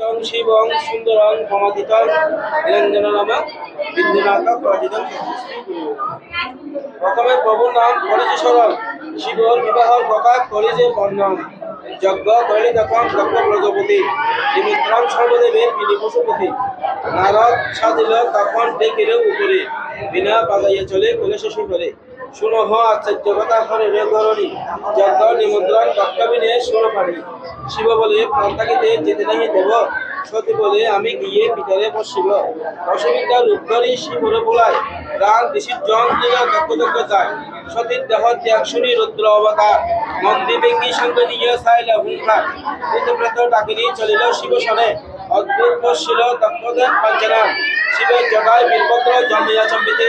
तं শিবং সুন্দরং ক্ষমাদিতং নিরঞ্জননামা বিন্দুনাথ পরাজিতং প্রথমে প্রভুর নাম করেছে স্মরণ শিবর বিবাহর কথা করেছে বর্ণন। যজ্ঞ করিলে তখন দক্ষ প্রজাপতি নিমিত্রাম সর্বদেবের বিনি পশুপতি। নারদ সাজিল তখন ডেকিল উপরে, বিনা বাজাইয়া চলে বলে শেষে করে আশ্চর্য কথা হরে রে গরণী। যজ্ঞ নিমন্ত্রণ দক্ষবিনে সুর পানি শিব বলে প্রান্তাকিতে যেতে নাহি দেব। সতী বলে, আমি গিয়ে ভিতরে বসিব। অসুবিধা রূপ শিবরে বোলায়। প্রাণ ঋষির জন যায় সতীর দেহ ত্যাগ শুনি রুদ্র অবতার। মন্দি বেঙ্গি সঙ্গে নিয়ে চাইলে হুঙ্কার। ডাকিনি চলিল শিব সনে অদ্ভুত বসিল দক্ষদেব পাঞ্চনা শিবের জগায় বীরভদ্র জন্মিয়া চম্বিতে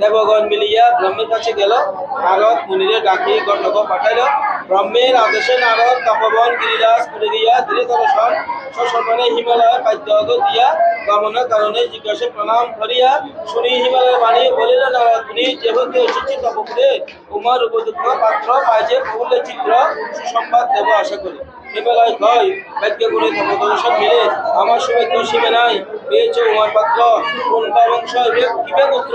দেবগণ মিলিয়া ব্রহ্মের কাছে গেল। নারদ মুনিরে ডাকি গণ্ডক পাঠাইল। ব্রহ্মের আদেশে নারদ, তপবন, গিরিরাজ করে গিয়া ধীরে দর্শন সসম্মানে হিমালয় বাদ্য দিয়া গমনের কারণে জিজ্ঞাসা প্রণাম করিয়া শুনি হিমালয় বাণী বলিল, নারদ মুনি, যেহেতু এসেছি তপপুরে উমার উপযুক্ত পাত্র পাইছে বহুল্য চিত্র। সুসংবাদ দেবো আশা করি। হিমালয় কয় করে থাকো তপদর্শন মিলে। আমার সৌভাগ্য সীমে নাই। পেয়েছে, উমার পাত্র। কোন বংশ কিবে পুত্র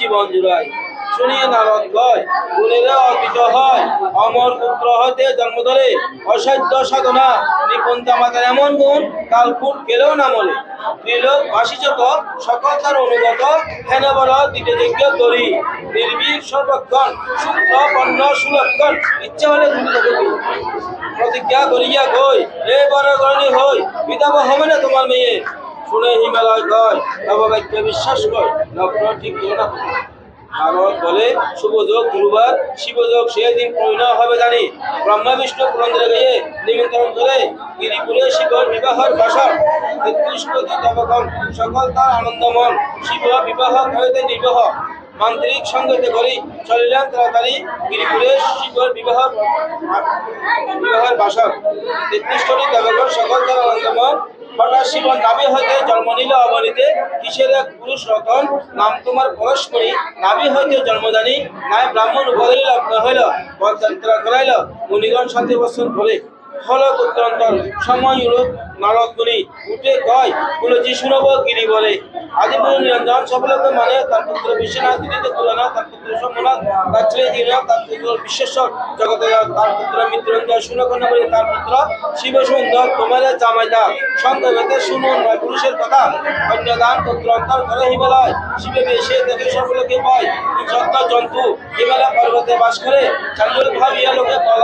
জীবন জুড়ায়। শুনিয়ে নারদ কয়, গুণেরা অর্পিত হয়, অমর পুত্র হতে জন্ম ধরে অসাধ্য সাধনা, নিপুণতা মাতার এমন গুণ কালকুট গেলেও না মরে। ত্রিলোক ভাষিচত সকল তার অনুগত হেন বল দিতে যোগ্য করি নির্ভীক সর্বক্ষণ বর্ণ সুলক্ষণ, ইচ্ছা হলে দ্রুত প্রতিজ্ঞা করিয়া গই এ বড় গণী হই বিধবা হবে না তোমার মেয়ে? শুনে হিমালয় কয় নববাক্য বিশ্বাস কর, নগ্ন ঠিক না ভারত বলে, শুভযোগ গুরুবার, শিবযোগ সেদিন পরিণয় হবে জানি। ব্রহ্মা, বিষ্ণু, পুরন্দরে গিয়ে নিমন্ত্রণ করে গিরিপুরে শিবর বিবাহর বাসন। তেত্রিশ কোটি দেবগণ সকল তার আনন্দমন। শিব বিবাহ হইতে নির্বাহ মান্ত্রিক সঙ্গতে করি, চলিলাম তাড়াতাড়ি গিরিপুরে শিবর বিবাহ, বিবাহের বাসন। তেত্রিশ কোটি দেবগণ সকল তার আনন্দমন। হঠাৎ শিবন নাভি হইতে জন্ম নিল অবনীতে। এক পুরুষ রতন নাম তোমার পরস্পরী নাভি হইতে জন্মদানী নাই ব্রাহ্মণ উভয়ের লগ্ন হইল পদযাত্রা করাইল, মুনিগণ সাথে বছর করে হল উত্তরান্তর সময় ইউরোপ মুনি উঠে কয়, কুলজি শুনব গিরি বলে। আদিপুর নিরঞ্জন সফলতা মানে তার পুত্র বিশ্বনাথ দিদিতে তুলনা তার পুত্র সোমনাথ তার ছেলে দীননাথ তার পুত্র বিশ্বেশ্বর জগতে তার পুত্র মৃত্যুরঞ্জন শুনকর্ণ বলে তার পুত্র শিব সুন্দর তোমাদের জামাইতা সন্দেহতে শুনুন নয় পুরুষের কথা কন্যাদান, পুত্র অন্তর করে হিমালয় শিবে বেশে দেখে সকলকে পায়, সত্য জন্তু হিমালয় পর্বতে বাস করে চান্দুর ভাবিয়া লোকে পলাইল